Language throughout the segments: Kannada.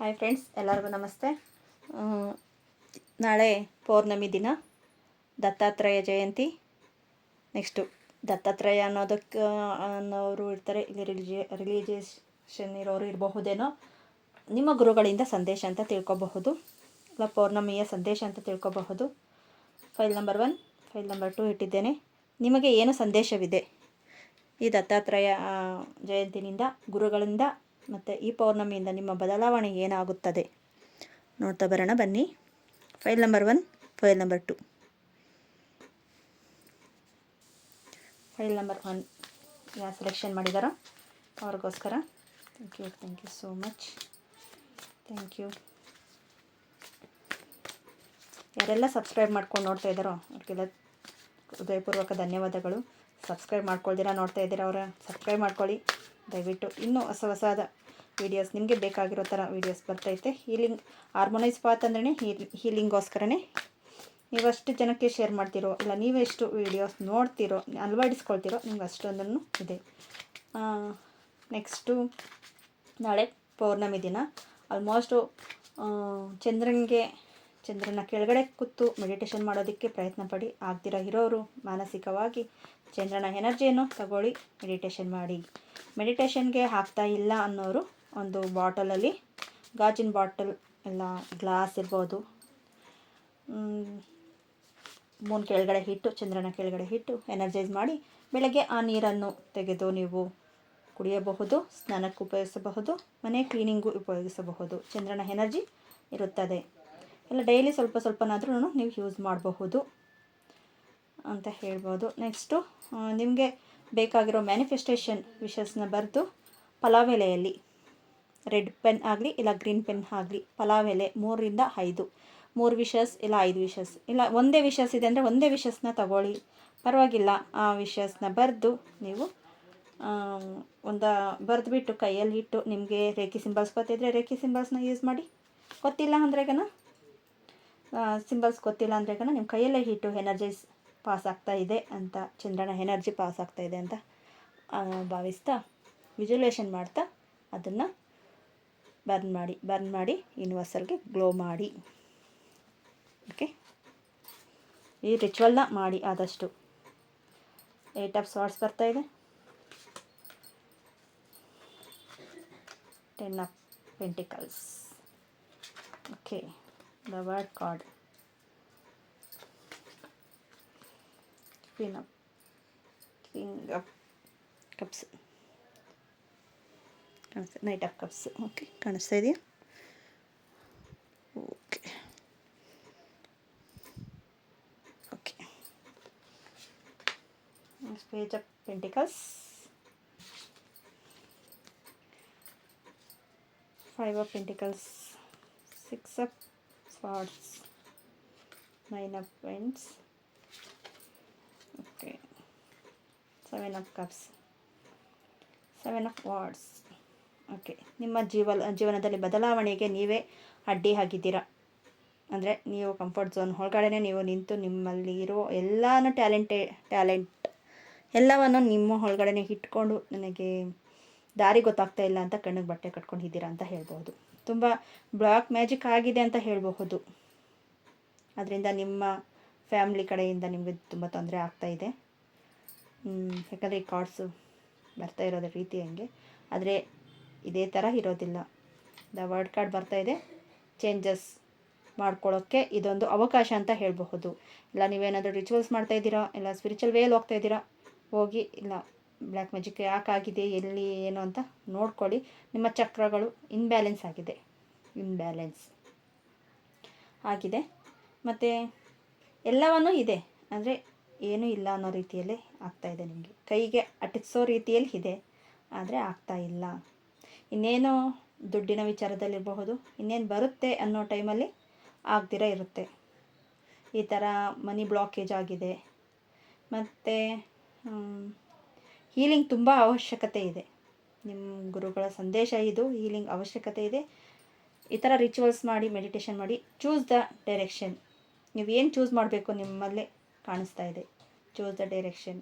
ಹಾಯ್ ಫ್ರೆಂಡ್ಸ್, ಎಲ್ಲರಿಗೂ ನಮಸ್ತೆ. ನಾಳೆ ಪೌರ್ಣಮಿ ದಿನ. ದತ್ತಾತ್ರೇಯ ಜಯಂತಿ. ನೆಕ್ಸ್ಟು, ದತ್ತಾತ್ರೇಯ ಅನ್ನೋದಕ್ಕೆ, ಅನ್ನೋರು ಇರ್ತಾರೆ. ಇಲ್ಲಿ ರಿಲಿಜಿ ರಿಲಿಜಿಯೇಷನ್ ಇರೋರು ಇರಬಹುದೇನೋ. ನಿಮ್ಮ ಗುರುಗಳಿಂದ ಸಂದೇಶ ಅಂತ ತಿಳ್ಕೊಬಹುದು. ಇಲ್ಲ, ಪೌರ್ಣಮಿಯ ಸಂದೇಶ ಅಂತ ತಿಳ್ಕೊಬಹುದು. File number one, file number two ಇಟ್ಟಿದ್ದೇನೆ. ನಿಮಗೆ ಏನು ಸಂದೇಶವಿದೆ? ಈ ದತ್ತಾತ್ರೇಯ ಜಯಂತಿನಿಂದ, ಗುರುಗಳಿಂದ ಮತ್ತು ಈ ಪೌರ್ಣಮಿಯಿಂದ ನಿಮ್ಮ ಬದಲಾವಣೆ ಏನಾಗುತ್ತದೆ? ನೋಡ್ತಾ ಬರೋಣ, ಬನ್ನಿ. File number one, file number two. File number one ಯಾರು ಸೆಲೆಕ್ಷನ್ ಮಾಡಿದಾರೋ? ಅವ್ರಿಗೋಸ್ಕರ. Thank you thank you so much thank you ಯಾರೆಲ್ಲ ಸಬ್ಸ್ಕ್ರೈಬ್ ಮಾಡ್ಕೊಂಡು ನೋಡ್ತಾ ಇದ್ದಾರೋ, ಅವ್ರಿಗೆಲ್ಲ ಹೃದಯಪೂರ್ವಕ ಧನ್ಯವಾದಗಳು. ಸಬ್ಸ್ಕ್ರೈಬ್ ಮಾಡ್ಕೊಳ್ದಿರ ನೋಡ್ತಾ ಇದ್ದೀರಾ ಅವರ? ಸಬ್ಸ್ಕ್ರೈಬ್ ಮಾಡ್ಕೊಳ್ಳಿ. ದಯವಿಟ್ಟು ಇನ್ನೂ ಹೊಸ ಹೊಸದ ವೀಡಿಯೋಸ್ ನಿಮಗೆ ಬೇಕಾಗಿರೋ ಥರ ವೀಡಿಯೋಸ್ ಬರ್ತೈತೆ. ಹೀಲಿಂಗ್ ಹಾರ್ಮೋನೈಸ್ ಪಾತ್ ಅಂದ್ರೆ ಹೀಲಿಂಗೋಸ್ಕರನೇ ನೀವಷ್ಟು ಜನಕ್ಕೆ ಶೇರ್ ಮಾಡ್ತಿರೋ, ಇಲ್ಲ ನೀವೆಷ್ಟು ವೀಡಿಯೋಸ್ ನೋಡ್ತಿರೋ, ಅಳವಡಿಸ್ಕೊಳ್ತಿರೋ, ನಿಮ್ಗೆ ಅಷ್ಟೊಂದನ್ನು ಇದೆ. ನೆಕ್ಸ್ಟು ನಾಳೆ ಪೌರ್ಣಮಿ ದಿನ. ಆಲ್ಮೋಸ್ಟು ಚಂದ್ರನಿಗೆ, ಚಂದ್ರನ ಕೆಳಗಡೆ ಕೂತು ಮೆಡಿಟೇಷನ್ ಮಾಡೋದಕ್ಕೆ ಪ್ರಯತ್ನ ಪಡಿ. ಆಗ್ದಿರ ಇರೋರು ಮಾನಸಿಕವಾಗಿ ಚಂದ್ರನ ಎನರ್ಜಿಯನ್ನು ತಗೊಳ್ಳಿ ಮೆಡಿಟೇಷನ್ ಮಾಡಿ. ಮೆಡಿಟೇಷನ್ಗೆ ಆಗ್ತಾ ಇಲ್ಲ ಅನ್ನೋರು ಒಂದು ಬಾಟಲಲ್ಲಿ, ಗಾಜಿನ ಬಾಟಲ್ ಇಲ್ಲ ಗ್ಲಾಸ್ ಇರ್ಬೋದು. ಮೂನ್ ಕೆಳಗಡೆ ಹಿಟ್ಟು ಚಂದ್ರನ ಕೆಳಗಡೆ ಹಿಟ್ಟು ಎನರ್ಜೈಸ್ ಮಾಡಿ ಬೆಳಗ್ಗೆ ಆ ನೀರನ್ನು ತೆಗೆದು ನೀವು ಕುಡಿಯಬಹುದು, ಸ್ನಾನಕ್ಕೆ ಉಪಯೋಗಿಸಬಹುದು, ಮನೆ ಕ್ಲೀನಿಂಗು ಉಪಯೋಗಿಸಬಹುದು. ಚಂದ್ರನ ಎನರ್ಜಿ ಇರುತ್ತದೆ. ಎಲ್ಲ ಡೈಲಿ ಸ್ವಲ್ಪ ಸ್ವಲ್ಪನಾದ್ರೂ ನೀವು ಯೂಸ್ ಮಾಡಬಹುದು ಅಂತ ಹೇಳ್ಬೋದು. ನೆಕ್ಸ್ಟು ನಿಮಗೆ ಬೇಕಾಗಿರೋ ಮ್ಯಾನಿಫೆಸ್ಟೇಷನ್ ವಿಷಸ್ನ ಬರೆದು ಪಲಾವ್ ಎಲೆಯಲ್ಲಿ ರೆಡ್ ಪೆನ್ ಆಗಲಿ ಇಲ್ಲ ಗ್ರೀನ್ ಪೆನ್ ಆಗಲಿ, ಪಲಾವ್ ಎಲೆ ಮೂರರಿಂದ ಐದು. ಮೂರು ವಿಷಸ್ ಇಲ್ಲ ಐದು ವಿಷಸ್ ಇಲ್ಲ, ಒಂದೇ ವಿಷಸ್ ಇದೆ ಅಂದರೆ ಒಂದೇ ವಿಷಸ್ನ ತಗೊಳ್ಳಿ. ಪರವಾಗಿಲ್ಲ, ಆ ವಿಷಸ್ನ ಬರೆದು ನೀವು ಒಂದು ಬರೆದ್ಬಿಟ್ಟು ಕೈಯಲ್ಲಿ ಇಟ್ಟು ನಿಮಗೆ ರೇಖಿ ಸಿಂಬಲ್ಸ್ ಗೊತ್ತಿದ್ರೆ ರೇಖಿ ಸಿಂಬಲ್ಸ್ನ ಯೂಸ್ ಮಾಡಿ. ಗೊತ್ತಿಲ್ಲ ಅಂದ್ರೆಗನ ಸಿಂಬಲ್ಸ್ ಗೊತ್ತಿಲ್ಲ ಅಂದ್ರೆಗನ ನಿಮ್ಮ ಕೈಯಲ್ಲೇ ಇಟ್ಟು ಎನರ್ಜೈಸ್ ಪಾಸ್ ಆಗ್ತಾ ಇದೆ ಅಂತ, ಚಂದ್ರನ ಎನರ್ಜಿ ಪಾಸ್ ಆಗ್ತಾ ಇದೆ ಅಂತ ಭಾವಿಸ್ತಾ ವಿಜುಲೇಷನ್ ಮಾಡ್ತಾ ಅದನ್ನು ಬರ್ನ್ ಮಾಡಿ ಬರ್ನ್ ಮಾಡಿ ಯೂನಿವರ್ಸಲ್ಗೆ ಗ್ಲೋ ಮಾಡಿ. ಓಕೆ ಈ ರಿಚುವಲ್ನ ಮಾಡಿ ಆದಷ್ಟು. ಏಟ್ ಆಫ್ ಸಾರ್ಟ್ಸ್ ಬರ್ತಾ ಇದೆ. Ten of pentacles okay the world card queen of king of cups ಕಾಣಿಸ್ತಾ ನೈಟ್ ಆಫ್ ಕಪ್ಸ್ ಓಕೆ ಕಾಣಿಸ್ತಾ ಇದೆಯಾ okay okay page of pentacles five of pentacles six of swords nine of pents okay seven of cups seven of swords Okay ನಿಮ್ಮ ಜೀವ ಜೀವನದಲ್ಲಿ ಬದಲಾವಣೆಗೆ ನೀವೇ ಅಡ್ಡಿ ಆಗಿದ್ದೀರಾ ಅಂದರೆ ನೀವು ಕಂಫರ್ಟ್ ಝೋನ್ ಒಳಗಡೆ ನೀವು ನಿಂತು ನಿಮ್ಮಲ್ಲಿ ಇರೋ ಎಲ್ಲನೂ ಟ್ಯಾಲೆಂಟೆ ಟ್ಯಾಲೆಂಟ್ ಎಲ್ಲವನ್ನು ನಿಮ್ಮ ಒಳಗಡೆ ಇಟ್ಕೊಂಡು ನನಗೆ ದಾರಿ ಗೊತ್ತಾಗ್ತಾ ಇಲ್ಲ ಅಂತ ಕಣ್ಣಿಗೆ ಬಟ್ಟೆ ಕಟ್ಕೊಂಡಿದ್ದೀರಾ ಅಂತ ಹೇಳ್ಬೋದು ತುಂಬ ಬ್ಲಾಕ್ ಮ್ಯಾಜಿಕ್ ಆಗಿದೆ ಅಂತ ಹೇಳಬಹುದು. ಅದರಿಂದ ನಿಮ್ಮ ಫ್ಯಾಮ್ಲಿ ಕಡೆಯಿಂದ ನಿಮಗೆ ತುಂಬ ತೊಂದರೆ ಆಗ್ತಾ ಇದೆ. ಹ್ಮ್, ಯಾಕಂದರೆ ಈ ಕಾರ್ಡ್ಸು ಬರ್ತಾ ಇರೋದ್ರ ರೀತಿ ಹಂಗೆ. ಆದರೆ ಇದೇ ಥರ ಇರೋದಿಲ್ಲ. ದ ವರ್ಡ್ ಕಾರ್ಡ್ ಬರ್ತಾ ಇದೆ. ಚೇಂಜಸ್ ಮಾಡ್ಕೊಳ್ಳೋಕ್ಕೆ ಇದೊಂದು ಅವಕಾಶ ಅಂತ ಹೇಳಬಹುದು. ಇಲ್ಲ, ನೀವೇನಾದರೂ ರಿಚುವಲ್ಸ್ ಮಾಡ್ತಾ ಇದ್ದೀರಾ? ಇಲ್ಲ ಸ್ಪಿರಿಚುವಲ್ ವೇಲ್ ಹೋಗ್ತಾ ಇದ್ದೀರಾ? ಹೋಗಿ, ಇಲ್ಲ ಬ್ಲ್ಯಾಕ್ ಮ್ಯಾಜಿಕ್ ಯಾಕಾಗಿದೆ ಎಲ್ಲಿ, ಏನು ಅಂತ ನೋಡ್ಕೊಳ್ಳಿ. ನಿಮ್ಮ ಚಕ್ರಗಳು ಇನ್ಬ್ಯಾಲೆನ್ಸ್ ಆಗಿದೆ. ಇನ್ಬ್ಯಾಲೆನ್ಸ್ ಆಗಿದೆ. ಮತ್ತು ಎಲ್ಲವನ್ನೂ ಇದೆ. ಅಂದರೆ ಏನೂ ಇಲ್ಲ ಅನ್ನೋ ರೀತಿಯಲ್ಲಿ ಆಗ್ತಾ ಇದೆ ನಿಮಗೆ. ಕೈಗೆ ಅಟಿಸೋ ರೀತಿಯಲ್ಲಿ ಇದೆ. ಆದರೆ ಆಗ್ತಾ ಇಲ್ಲ. ಇನ್ನೇನು ದುಡ್ಡಿನ ವಿಚಾರದಲ್ಲಿರಬಹುದು, ಇನ್ನೇನು ಬರುತ್ತೆ ಅನ್ನೋ ಟೈಮಲ್ಲಿ ಆಗ್ದಿರ ಇರುತ್ತೆ. ಈ ಥರ ಮನಿ ಬ್ಲಾಕೇಜ್ ಆಗಿದೆ. ಮತ್ತು ಹೀಲಿಂಗ್ ತುಂಬ ಅವಶ್ಯಕತೆ ಇದೆ. ನಿಮ್ಮ ಗುರುಗಳ ಸಂದೇಶ ಇದು ಹೀಲಿಂಗ್ ಅವಶ್ಯಕತೆ ಇದೆ. ಈ ಥರ ರಿಚುವಲ್ಸ್ ಮಾಡಿ ಮೆಡಿಟೇಷನ್ ಮಾಡಿ ಚೂಸ್ ದ ಡೈರೆಕ್ಷನ್ ನೀವು ಏನು ಚೂಸ್ ಮಾಡಬೇಕು ನಿಮ್ಮಲ್ಲೇ ಕಾಣಿಸ್ತಾ ಇದೆ. ಚೂಸ್ ದ ಡೈರೆಕ್ಷನ್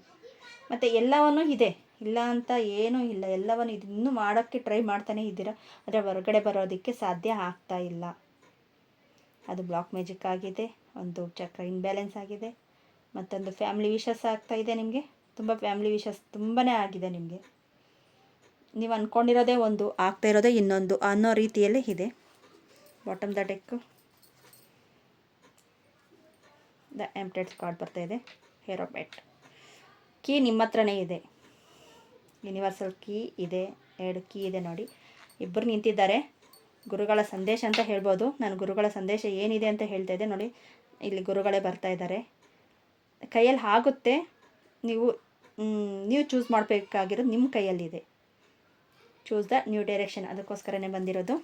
ಮತ್ತು ಎಲ್ಲವನ್ನೂ ಇದೆ. ಇಲ್ಲ ಅಂತ ಏನೂ ಇಲ್ಲ. ಎಲ್ಲವನ್ನು ಇದು ಇನ್ನೂ ಮಾಡೋಕ್ಕೆ ಟ್ರೈ ಮಾಡ್ತಾನೇ ಇದ್ದೀರಾ? ಆದರೆ ಹೊರಗಡೆ ಬರೋದಕ್ಕೆ ಸಾಧ್ಯ ಆಗ್ತಾ ಇಲ್ಲ. ಅದು ಬ್ಲಾಕ್ ಮ್ಯಾಜಿಕ್ ಆಗಿದೆ. ಒಂದು ಚಕ್ರ ಇನ್ಬ್ಯಾಲೆನ್ಸ್ ಆಗಿದೆ. ಮತ್ತೊಂದು ಫ್ಯಾಮ್ಲಿ ವಿಷಸ್ ಆಗ್ತಾ ಇದೆ ನಿಮಗೆ. ತುಂಬ ಫ್ಯಾಮ್ಲಿ ವಿಷಸ್ ತುಂಬಾ ಆಗಿದೆ ನಿಮಗೆ. ನೀವು ಅಂದ್ಕೊಂಡಿರೋದೇ ಒಂದು, ಆಗ್ತಾ ಇರೋದೇ ಇನ್ನೊಂದು ಅನ್ನೋ ರೀತಿಯಲ್ಲೇ ಇದೆ. Bottom the deck the emptied card ಬರ್ತಾ ಇದೆ. ಹೇರೋ ಬೆಟ್ ಕೀ ನಿಮ್ಮ ಹತ್ರನೇ ಇದೆ. ಯೂನಿವರ್ಸಲ್ ಕೀ ಇದೆ, ಎರಡು ಕೀ ಇದೆ ನೋಡಿ. ಇಬ್ಬರು ನಿಂತಿದ್ದಾರೆ. ಗುರುಗಳ ಸಂದೇಶ ಅಂತ ಹೇಳ್ಬೋದು. ನಾನು ಗುರುಗಳ ಸಂದೇಶ ಏನಿದೆ ಅಂತ ಹೇಳ್ತಾ ಇದ್ದೆ ನೋಡಿ. ಇಲ್ಲಿ ಗುರುಗಳೇ ಬರ್ತಾ ಇದ್ದಾರೆ. ಕೈಯಲ್ಲಿ ಆಗುತ್ತೆ. ನೀವು ನೀವು ಚೂಸ್ ಮಾಡಬೇಕಾಗಿರೋದು ನಿಮ್ಮ ಕೈಯಲ್ಲಿದೆ. ಚೂಸ್ ದ ನ್ಯೂ ಡೈರೆಕ್ಷನ್ ಅದಕ್ಕೋಸ್ಕರನೇ ಬಂದಿರೋದು.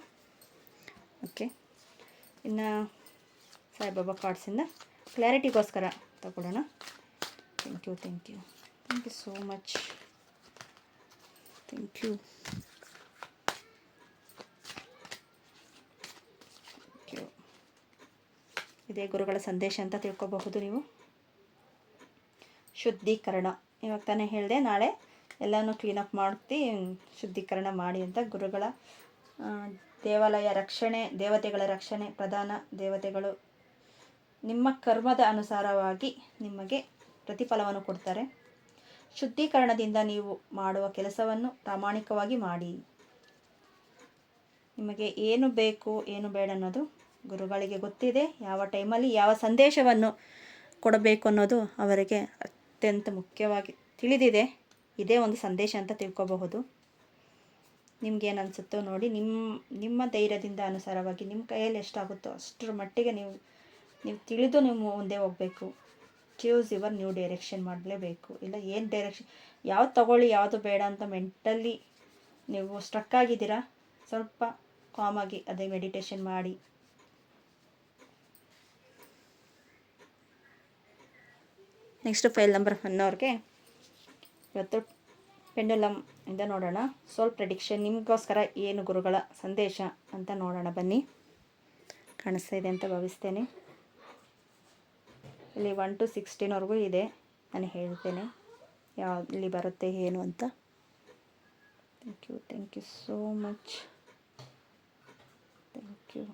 ಓಕೆ ಇನ್ನು ಸಾಯಿಬಾಬಾ ಕಾರ್ಡ್ಸಿಂದ ಕ್ಲಾರಿಟಿಗೋಸ್ಕರ ತಗೊಳ್ಳೋಣ. Thank you thank you thank you so much thank you ಇದೇ ಗುರುಗಳ ಸಂದೇಶ ಅಂತ ತಿಳ್ಕೊಬಹುದು ನೀವು. ಶುದ್ಧೀಕರಣ. ಇವಾಗ ತಾನೇ ಹೇಳಿದೆ, ನಾಳೆ ಎಲ್ಲನೂ ಕ್ಲೀನಪ್ ಮಾಡ್ತಿ, ಶುದ್ಧೀಕರಣ ಮಾಡಿ ಅಂತ ಗುರುಗಳ ದೇವಾಲಯ ರಕ್ಷಣೆ, ದೇವತೆಗಳ ರಕ್ಷಣೆ ಪ್ರಧಾನ ದೇವತೆಗಳು ನಿಮ್ಮ ಕರ್ಮದ ಅನುಸಾರವಾಗಿ ನಿಮಗೆ ಪ್ರತಿಫಲವನ್ನು ಕೊಡ್ತಾರೆ. ಶುದ್ಧೀಕರಣದಿಂದ ನೀವು ಮಾಡುವ ಕೆಲಸವನ್ನು ಪ್ರಾಮಾಣಿಕವಾಗಿ ಮಾಡಿ. ನಿಮಗೆ ಏನು ಬೇಕು, ಏನು ಬೇಡ ಅನ್ನೋದು ಗುರುಗಳಿಗೆ ಗೊತ್ತಿದೆ. ಯಾವ ಟೈಮಲ್ಲಿ ಯಾವ ಸಂದೇಶವನ್ನು ಕೊಡಬೇಕು ಅನ್ನೋದು ಅವರಿಗೆ ಅತ್ಯಂತ ಮುಖ್ಯವಾಗಿ ತಿಳಿದಿದೆ. ಇದೇ ಒಂದು ಸಂದೇಶ ಅಂತ ತಿಳ್ಕೊಬಹುದು. ನಿಮ್ಗೇನು ಅನಿಸುತ್ತೋ ನೋಡಿ ನಿಮ್ಮ ನಿಮ್ಮ ಧೈರ್ಯದಿಂದ ಅನುಸಾರವಾಗಿ ನಿಮ್ಮ ಕೈಯಲ್ಲಿ ಎಷ್ಟಾಗುತ್ತೋ ಅಷ್ಟರ ಮಟ್ಟಿಗೆ ನೀವು ನೀವು ತಿಳಿದು ನೀವು ಮುಂದೆ ಹೋಗಬೇಕು. ಚೂಸ್ ಯುವರ್ ನ್ಯೂ ಡೈರೆಕ್ಷನ್ ಮಾಡಲೇಬೇಕು. ಇಲ್ಲ ಏನು ಡೈರೆಕ್ಷನ್ ಯಾವ್ದು ತಗೊಳ್ಳಿ, ಯಾವುದು ಬೇಡ ಅಂತ ಮೆಂಟಲಿ ನೀವು ಸ್ಟ್ರಕ್ ಆಗಿದ್ದೀರಾ? ಸ್ವಲ್ಪ ಕಾಮಾಗಿ ಅದೇ ಮೆಡಿಟೇಷನ್ ಮಾಡಿ. ನೆಕ್ಸ್ಟ್ ಫೈಲ್ ನಂಬರ್ ಒನ್ ಅವ್ರಿಗೆ. ಇವತ್ತು ಪೆಂಡುಲಮ್ ಇಂದ ನೋಡೋಣ. ಸೋಲ್ ಪ್ರೆಡಿಕ್ಷನ್ ನಿಮಗೋಸ್ಕರ ಏನು ಗುರುಗಳ ಸಂದೇಶ ಅಂತ ನೋಡೋಣ ಬನ್ನಿ. ಕಾಣಿಸ್ತಾ ಇದೆ ಅಂತ ಭಾವಿಸ್ತೇನೆ. ಇಲ್ಲಿ ಒನ್ ಟು ಸಿಕ್ಸ್ಟೀನ್ವರೆಗೂ ಇದೆ. ನಾನು ಹೇಳ್ತೇನೆ. ಯಾವ, ಇಲ್ಲಿ ಬರುತ್ತೆ ಏನು ಅಂತ. Thank you thank you so much thank you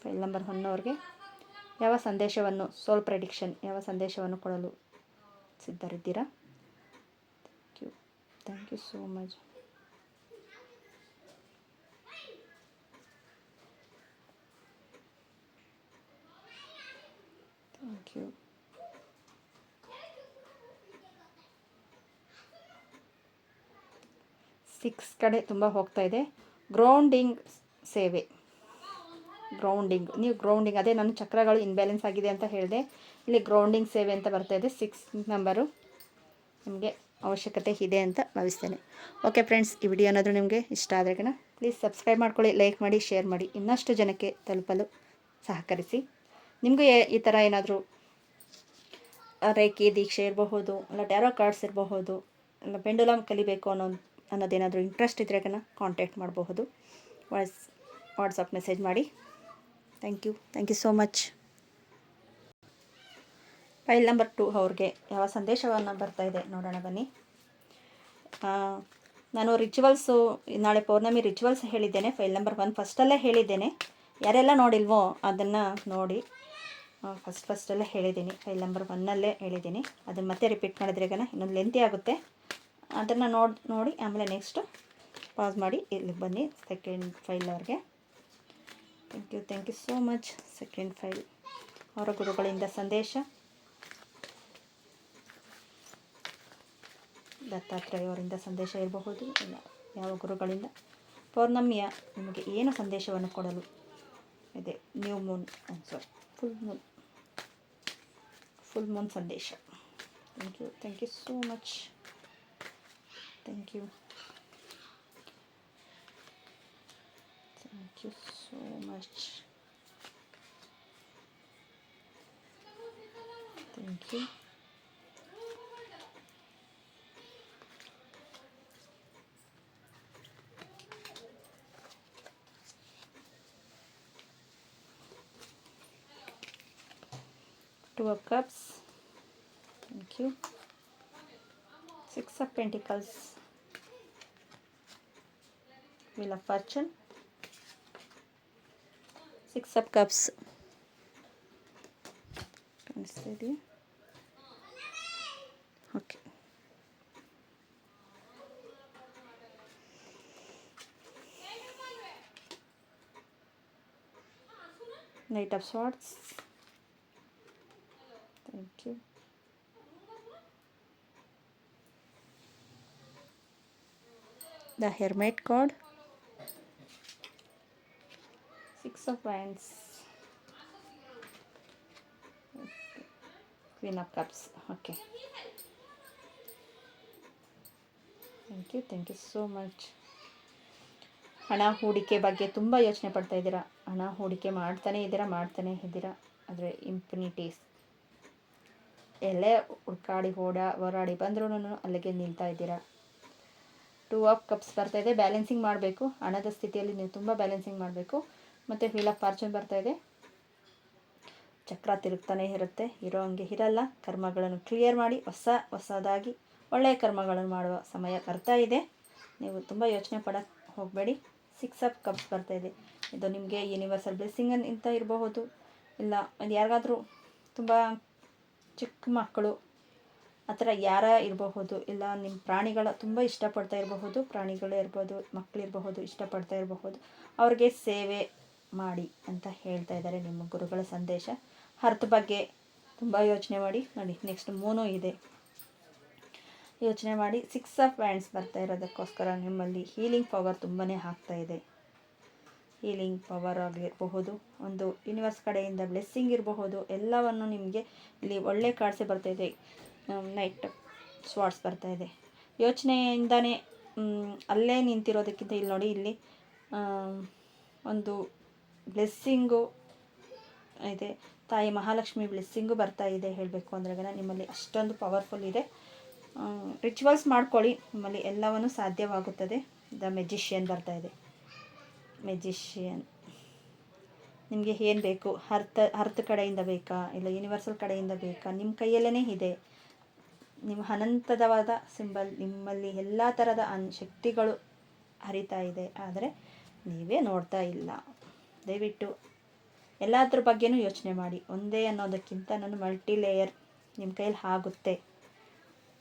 file number ಹೊನ್ನವ್ರಿಗೆ ಯಾವ ಸಂದೇಶವನ್ನು ಸೋಲ್ ಪ್ರೆಡಿಕ್ಷನ್ ಯಾವ ಸಂದೇಶವನ್ನು ಕೊಡಲು ಸಿದ್ಧರಿದ್ದೀರಾ? Thank you thank you so much thank you six ಕಡೆ ತುಂಬ ಹೋಗ್ತಾ ಇದೆ. ಗ್ರೌಂಡಿಂಗ್ ಸೇವೆ. ಗ್ರೌಂಡಿಂಗ್ ನೀವು ಗ್ರೌಂಡಿಂಗ್ ಅದೇ ನನ್ನ ಚಕ್ರಗಳು ಇನ್ಬ್ಯಾಲೆನ್ಸ್ ಆಗಿದೆ ಅಂತ ಹೇಳಿದೆ. ಇಲ್ಲಿ ಗ್ರೌಂಡಿಂಗ್ ಸೇವೆ ಅಂತ ಬರ್ತಾ ಇದೆ. ಸಿಕ್ಸ್ ನಂಬರು ನಿಮಗೆ ಅವಶ್ಯಕತೆ ಇದೆ ಅಂತ ಭಾವಿಸ್ತೇನೆ. ಓಕೆ ಫ್ರೆಂಡ್ಸ್ ಈ ವಿಡಿಯೋ ಏನಾದರೂ ನಿಮಗೆ ಇಷ್ಟ ಆದರೆ ಕಣ ಪ್ಲೀಸ್ ಸಬ್ಸ್ಕ್ರೈಬ್ ಮಾಡ್ಕೊಳ್ಳಿ ಲೈಕ್ ಮಾಡಿ ಶೇರ್ ಮಾಡಿ. ಇನ್ನಷ್ಟು ಜನಕ್ಕೆ ತಲುಪಲು ಸಹಕರಿಸಿ. ನಿಮಗೂ ಈ ಥರ ಏನಾದರೂ ರೇಖಿ, ದೀಕ್ಷೆ ಇರಬಹುದು, ಇಲ್ಲ ಟ್ಯಾರೋ ಕಾರ್ಡ್ಸ್ ಇರಬಹುದು, ಇಲ್ಲ ಪೆಂಡುಲಮ್ ಕಲಿಬೇಕು ಅನ್ನೋ ಅನ್ನೋದೇನಾದರೂ ಇಂಟ್ರೆಸ್ಟ್ ಇದ್ದರೆ ಕಣ ಕಾಂಟ್ಯಾಕ್ಟ್ ಮಾಡಬಹುದು. ವಾಟ್ಸ್ ವಾಟ್ಸಪ್ ಮೆಸೇಜ್ ಮಾಡಿ. Thank you thank you so much file number two ಅವ್ರಿಗೆ ಯಾವ ಸಂದೇಶವನ್ನು ಬರ್ತಾ ಇದೆ ನೋಡೋಣ ಬನ್ನಿ. ನಾನು ರಿಚುವಲ್ಸು ನಾಳೆ ಪೌರ್ಣಮಿ ರಿಚುವಲ್ಸ್ ಹೇಳಿದ್ದೇನೆ. ಫೈಲ್ ನಂಬರ್ ಒನ್ ಫಸ್ಟಲ್ಲೇ ಹೇಳಿದ್ದೇನೆ. ಯಾರೆಲ್ಲ ನೋಡಿಲ್ವೋ ಅದನ್ನು ನೋಡಿ. ಫಸ್ಟ್ ಫಸ್ಟಲ್ಲೇ ಹೇಳಿದ್ದೀನಿ. ಫೈಲ್ ನಂಬರ್ ಒನ್ನಲ್ಲೇ ಹೇಳಿದ್ದೀನಿ. ಅದನ್ನು ಮತ್ತೆ ರಿಪೀಟ್ ಮಾಡಿದ್ರೆ ಈಗ ಇನ್ನೊಂದು ಲೆಂತಿ ಆಗುತ್ತೆ. ಅದನ್ನು ನೋಡಿ ನೋಡಿ, ಆಮೇಲೆ ನೆಕ್ಸ್ಟು ಪಾಸ್ ಮಾಡಿ. ಇಲ್ಲಿಗೆ ಬನ್ನಿ ಸೆಕೆಂಡ್ ಫೈಲ್ ಅವ್ರಿಗೆ. Thank you thank you so much second file ಅವರ ಗುರುಗಳಿಂದ ಸಂದೇಶ. ದತ್ತಾತ್ರೇಯವರಿಂದ ಸಂದೇಶ ಇರಬಹುದು. ಇಲ್ಲ ಯಾವ ಗುರುಗಳಿಂದ? ಪೌರ್ಣಮಿಯ ನಿಮಗೆ ಏನು ಸಂದೇಶವನ್ನು ಕೊಡಲು? ಇದೆ new moon sorry full moon. Full moon foundation. Thank you. Thank you so much. Thank you. Thank you so much. Thank you. two of cups thank you Six of Pentacles. Wheel of Fortune. Six of Cups. ಕಾಣಿಸ್ತಾ ಇದೆಯಾ okay Knight of Swords. Thank you The Hermit card. Six of Wands. Queen of Cups. Okay. Thank you thank you so much ಹಣ ಹೂಡಿಕೆ ಬಗ್ಗೆ ತುಂಬ ಯೋಚನೆ ಪಡ್ತಾ ಇದ್ದೀರಾ ಹಣ ಹೂಡಿಕೆ ಮಾಡ್ತಾನೆ ಇದ್ದೀರಾ ಮಾಡ್ತಾನೆ ಇದ್ದೀರಾ ಆದರೆ ಇಂಪ್ಯುನಿಟೀಸ್ ಎಲ್ಲೇ ಹುಡ್ಕಾಡಿ ಓಡ ಹೋರಾಡಿ ಬಂದ್ರೂ ಅಲ್ಲಿಗೆ ನಿಲ್ತಾ ಇದ್ದೀರಾ? ಟೂ ಆಫ್ ಕಪ್ಸ್ ಬರ್ತಾ ಇದೆ. ಬ್ಯಾಲೆನ್ಸಿಂಗ್ ಮಾಡಬೇಕು. ಹಣದ ಸ್ಥಿತಿಯಲ್ಲಿ ನೀವು ತುಂಬ ಬ್ಯಾಲೆನ್ಸಿಂಗ್ ಮಾಡಬೇಕು. ಮತ್ತು ವೀಲ್ ಆಫ್ ಫಾರ್ಚೂನ್ ಬರ್ತಾ ಇದೆ. ಚಕ್ರ ತಿರುಗ್ತಾನೆ ಇರುತ್ತೆ. ಇರೋ ಹಂಗೆ ಇರಲ್ಲ. ಕರ್ಮಗಳನ್ನು ಕ್ಲಿಯರ್ ಮಾಡಿ ಹೊಸ, ಹೊಸದಾಗಿ ಒಳ್ಳೆಯ ಕರ್ಮಗಳನ್ನು ಮಾಡುವ ಸಮಯ ಬರ್ತಾ ಇದೆ. ನೀವು ತುಂಬ ಯೋಚನೆ ಪಡೋಕ್ಕೆ ಹೋಗಬೇಡಿ. ಸಿಕ್ಸ್ ಆಫ್ ಕಪ್ಸ್ ಬರ್ತಾ ಇದೆ. ಇದು ನಿಮಗೆ ಯೂನಿವರ್ಸಲ್ ಬ್ಲೆಸ್ಸಿಂಗ್ ಅಂತ ಇರಬಹುದು. ಇಲ್ಲ ಯಾರಿಗಾದ್ರೂ ತುಂಬ ಚಿಕ್ಕ ಮಕ್ಕಳು ಆ ಥರ ಯಾರ ಇರಬಹುದು ಇಲ್ಲ ನಿಮ್ಮ ಪ್ರಾಣಿಗಳ ತುಂಬ ಇಷ್ಟಪಡ್ತಾ ಇರಬಹುದು, ಪ್ರಾಣಿಗಳು ಇರ್ಬೋದು ಮಕ್ಕಳಿರಬಹುದು ಇಷ್ಟಪಡ್ತಾ ಇರಬಹುದು, ಅವ್ರಿಗೆ ಸೇವೆ ಮಾಡಿ ಅಂತ ಹೇಳ್ತಾ ಇದ್ದಾರೆ ನಿಮ್ಮ ಗುರುಗಳ ಸಂದೇಶ. ಅರ್ಥ ಬಗ್ಗೆ ತುಂಬ ಯೋಚನೆ ಮಾಡಿ, ನೋಡಿ ನೆಕ್ಸ್ಟ್ ಮೂನು ಇದೆ. ಯೋಚನೆ ಮಾಡಿ ಸಿಕ್ಸ್ ಆಫ್ ಬ್ಯಾಂಡ್ಸ್ ಬರ್ತಾ ಇರೋದಕ್ಕೋಸ್ಕರ ನಿಮ್ಮಲ್ಲಿ ಹೀಲಿಂಗ್ ಪವರ್ ತುಂಬಾ ಆಗ್ತಾ ಇದೆ. ಹೀಲಿಂಗ್ ಪವರ್ ಆಗಿರಬಹುದು, ಒಂದು ಯೂನಿವರ್ಸ್ ಕಡೆಯಿಂದ ಬ್ಲೆಸ್ಸಿಂಗ್ ಇರಬಹುದು, ಎಲ್ಲವನ್ನು ನಿಮಗೆ ಇಲ್ಲಿ ಒಳ್ಳೆ ಕಾಡ್ಸೆ ಬರ್ತಾ ಇದೆ. ನೈಟ್ ಸ್ವಾಟ್ಸ್ ಬರ್ತಾ ಇದೆ. ಯೋಚನೆಯಿಂದನೇ ಅಲ್ಲೇ ನಿಂತಿರೋದಕ್ಕಿಂತ ಇಲ್ಲಿ ನೋಡಿ, ಇಲ್ಲಿ ಒಂದು ಬ್ಲೆಸ್ಸಿಂಗು ಇದೆ. ತಾಯಿ ಮಹಾಲಕ್ಷ್ಮಿ ಬ್ಲೆಸ್ಸಿಂಗು ಬರ್ತಾ ಇದೆ ಹೇಳಬೇಕು ಅಂದ್ರೆ ನಿಮ್ಮಲ್ಲಿ ಅಷ್ಟೊಂದು ಪವರ್ಫುಲ್ ಇದೆ. ರಿಚುವಲ್ಸ್ ಮಾಡ್ಕೊಳ್ಳಿ, ನಿಮ್ಮಲ್ಲಿ ಎಲ್ಲವನ್ನು ಸಾಧ್ಯವಾಗುತ್ತದೆ. ದ ಮೆಜಿಷಿಯನ್ ಬರ್ತಾ ಇದೆ. ಮೆಜಿಷಿಯನ್ ನಿಮಗೆ ಏನು ಬೇಕು? ಅರ್ಥ ಅರ್ಥ ಕಡೆಯಿಂದ ಬೇಕಾ? ಇಲ್ಲ ಯೂನಿವರ್ಸಲ್ ಕಡೆಯಿಂದ ಬೇಕಾ? ನಿಮ್ಮ ಕೈಯಲ್ಲೇ ಇದೆ. ನಿಮ್ಮ ಅನಂತದವಾದ ಸಿಂಬಲ್ ನಿಮ್ಮಲ್ಲಿ ಎಲ್ಲ ಥರದ ಅನ್, ಶಕ್ತಿಗಳು ಹರಿತಾ ಇದೆ. ಆದರೆ ನೀವೇ ನೋಡ್ತಾ ಇಲ್ಲ. ದಯವಿಟ್ಟು ಎಲ್ಲದ್ರ ಬಗ್ಗೆನೂ ಯೋಚನೆ ಮಾಡಿ. ಒಂದೇ ಅನ್ನೋದಕ್ಕಿಂತ ನಾನು ಮಲ್ಟಿ ಲೇಯರ್ ನಿಮ್ಮ ಕೈಯಲ್ಲಿ ಆಗುತ್ತೆ.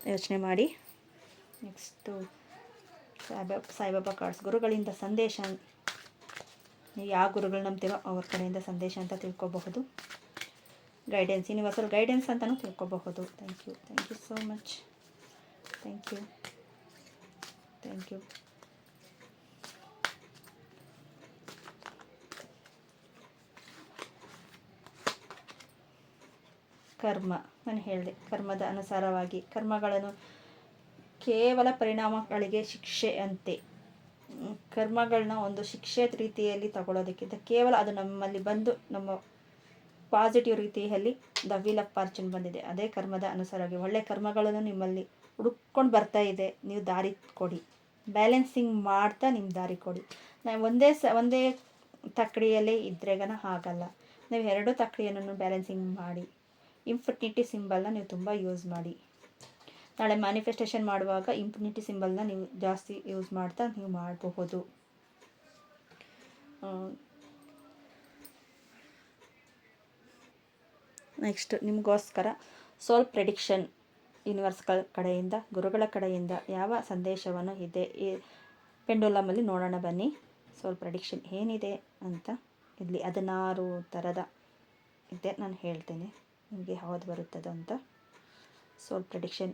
ಯೋಚನೆ ಮಾಡಿ. ನೆಕ್ಸ್ಟು ಸಾಯಿಬಾಬಾ ಸಾಯಿಬಾಬಾ ಕಾರ್ಡ್ಸ್ ಗುರುಗಳಿಂದ ಸಂದೇಶ ನೀವು ಯಾವ ಗುರುಗಳು ನಂಬ್ತೀರೋ ಅವ್ರ ಕಡೆಯಿಂದ ಸಂದೇಶ ಅಂತ ತಿಳ್ಕೊಬಹುದು. ಗೈಡೆನ್ಸ್ ಯೂನಿವರ್ಸಲ್ ಗೈಡೆನ್ಸ್ ಅಂತಲೂ ತಿಳ್ಕೊಬಹುದು. Thank you thank you so much thank you thank you ಕರ್ಮ, ನಾನು ಹೇಳಿದೆ, ಕರ್ಮದ ಅನುಸಾರವಾಗಿ, ಕರ್ಮಗಳನ್ನು ಕೇವಲ ಪರಿಣಾಮಗಳಿಗೆ ಶಿಕ್ಷೆ ಅಂತೆ. ಕರ್ಮಗಳನ್ನ ಒಂದು ಶಿಕ್ಷೆ ರೀತಿಯಲ್ಲಿ ತಗೊಳ್ಳೋದಕ್ಕಿಂತ ಕೇವಲ ಅದು ನಮ್ಮಲ್ಲಿ ಬಂದು ನಮ್ಮ ಪಾಸಿಟಿವ್ ರೀತಿಯಲ್ಲಿ ದ ವೀಲ್ ಆಫ್ ಫಾರ್ಚುನ್ ಬಂದಿದೆ. ಅದೇ ಕರ್ಮದ ಅನುಸಾರವಾಗಿ ಒಳ್ಳೆ ಕರ್ಮಗಳನ್ನು ನಿಮ್ಮಲ್ಲಿ ಹುಡುಕೊಂಡು ಬರ್ತಾ ಇದೆ. ನೀವು ದಾರಿ ಕೊಡಿ. ಬ್ಯಾಲೆನ್ಸಿಂಗ್ ಮಾಡ್ತಾ ನಿಮ್ಮ ದಾರಿ ಕೊಡಿ. ನಾವು ಒಂದೇ ಸ, ಒಂದೇ ತಕ್ಕಡಿಯಲ್ಲಿ ಇದ್ರೆಗನ ಆಗಲ್ಲ ನೀವು ಎರಡು ತಕ್ಕಡಿಯನ್ನು ಬ್ಯಾಲೆನ್ಸಿಂಗ್ ಮಾಡಿ. ಇನ್ಫಿನಿಟಿ ಸಿಂಬಲ್ನ ನೀವು ತುಂಬ ಯೂಸ್ ಮಾಡಿ. ನಾಳೆ ಮ್ಯಾನಿಫೆಸ್ಟೇಷನ್ ಮಾಡುವಾಗ ಇಂಫಿನಿಟಿ ಸಿಂಬಲ್ನ ನೀವು ಜಾಸ್ತಿ ಯೂಸ್ ಮಾಡ್ತಾ ನೀವು ಮಾಡಬಹುದು. ನೆಕ್ಸ್ಟ್ ನಿಮಗೋಸ್ಕರ ಸೋಲ್ ಪ್ರೆಡಿಕ್ಷನ್ ಯೂನಿವರ್ಸ್ಗಳ ಕಡೆಯಿಂದ, ಗುರುಗಳ ಕಡೆಯಿಂದ ಯಾವ ಸಂದೇಶವನ್ನು ಇದೆ? ಈ ಪೆಂಡೋಲಮಲ್ಲಿ ನೋಡೋಣ ಬನ್ನಿ. ಸೋಲ್ ಪ್ರೆಡಿಕ್ಷನ್ ಏನಿದೆ ಅಂತ ಇಲ್ಲಿ ಹದಿನಾರು ಥರದ ಇದೆ. ನಾನು ಹೇಳ್ತೇನೆ. ನಿಮಗೆ ಯಾವ್ದು ಬರುತ್ತದೋ ಅಂತ soul prediction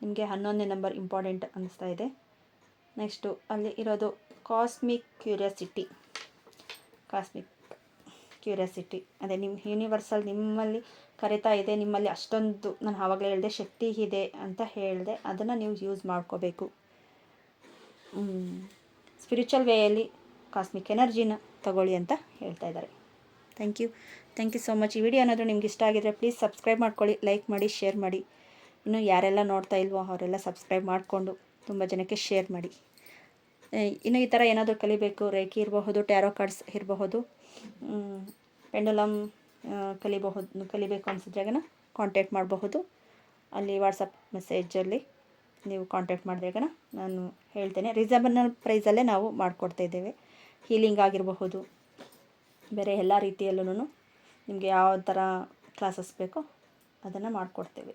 ನಿಮಗೆ ಹನ್ನೊಂದನೇ ನಂಬರ್ ಇಂಪಾರ್ಟೆಂಟ್ ಅನ್ನಿಸ್ತಾ ಇದೆ. ನೆಕ್ಸ್ಟು, ಅಲ್ಲಿ ಇರೋದು ಕಾಸ್ಮಿಕ್ ಕ್ಯೂರಿಯಾಸಿಟಿ ಕಾಸ್ಮಿಕ್ ಕ್ಯೂರಿಯಾಸಿಟಿ ಅದೇ ನಿಮ್ಮ ಯೂನಿವರ್ಸಲ್ ನಿಮ್ಮಲ್ಲಿ ಕರಿತಾ ಇದೆ, ನಿಮ್ಮಲ್ಲಿ ಅಷ್ಟೊಂದು ನಾನು ಆವಾಗಲೇ ಹೇಳಿದೆ, ಶಕ್ತಿ ಇದೆ ಅಂತ ಹೇಳಿದೆ, ಅದನ್ನು ನೀವು ಯೂಸ್ ಮಾಡ್ಕೋಬೇಕು. ಸ್ಪಿರಿಚುವಲ್ ವೇಯಲ್ಲಿ ಕಾಸ್ಮಿಕ್ ಎನರ್ಜಿನ ತಗೊಳ್ಳಿ ಅಂತ ಹೇಳ್ತಾ ಇದ್ದಾರೆ. Thank you thank you so much ಈ ವಿಡಿಯೋ ಏನಾದರೂ ನಿಮ್ಗೆ ಇಷ್ಟ ಆಗಿದ್ರೆ ಪ್ಲೀಸ್ ಸಬ್ಸ್ಕ್ರೈಬ್ ಮಾಡ್ಕೊಳ್ಳಿ ಲೈಕ್ ಮಾಡಿ ಶೇರ್ ಮಾಡಿ. ಇನ್ನು ಯಾರೆಲ್ಲ ನೋಡ್ತಾ ಇಲ್ವೋ ಅವರೆಲ್ಲ ಸಬ್ಸ್ಕ್ರೈಬ್ ಮಾಡಿಕೊಂಡು ತುಂಬ ಜನಕ್ಕೆ ಶೇರ್ ಮಾಡಿ. ಇನ್ನು ಈ ಥರ ಏನಾದರೂ ಕಲಿಬೇಕು, ರೇಖಿ ಇರಬಹುದು ಟ್ಯಾರೋ ಕಾರ್ಡ್ಸ್ ಇರಬಹುದು ಪೆಂಡುಲಮ್ ಕಲಿಬಹುದು, ಕಲಿಬೇಕು ಅನಿಸಿದ್ರಾಗನ ಕಾಂಟ್ಯಾಕ್ಟ್ ಮಾಡಬಹುದು. ಅಲ್ಲಿ ವಾಟ್ಸಪ್ ಮೆಸೇಜಲ್ಲಿ ನೀವು ಕಾಂಟ್ಯಾಕ್ಟ್ ಮಾಡಿದಾಗನ ನಾನು ಹೇಳ್ತೇನೆ. ರೀಸನಬಲ್ ಪ್ರೈಸಲ್ಲೇ ನಾವು ಮಾಡಿಕೊಡ್ತಾ ಇದ್ದೇವೆ. ಹೀಲಿಂಗ್ ಆಗಿರಬಹುದು, ಬೇರೆ ಎಲ್ಲ ರೀತಿಯಲ್ಲೂ ನಿಮಗೆ ಯಾವ ಥರ ಕ್ಲಾಸಸ್ ಬೇಕೋ ಅದನ್ನು ಮಾಡಿಕೊಡ್ತೇವೆ.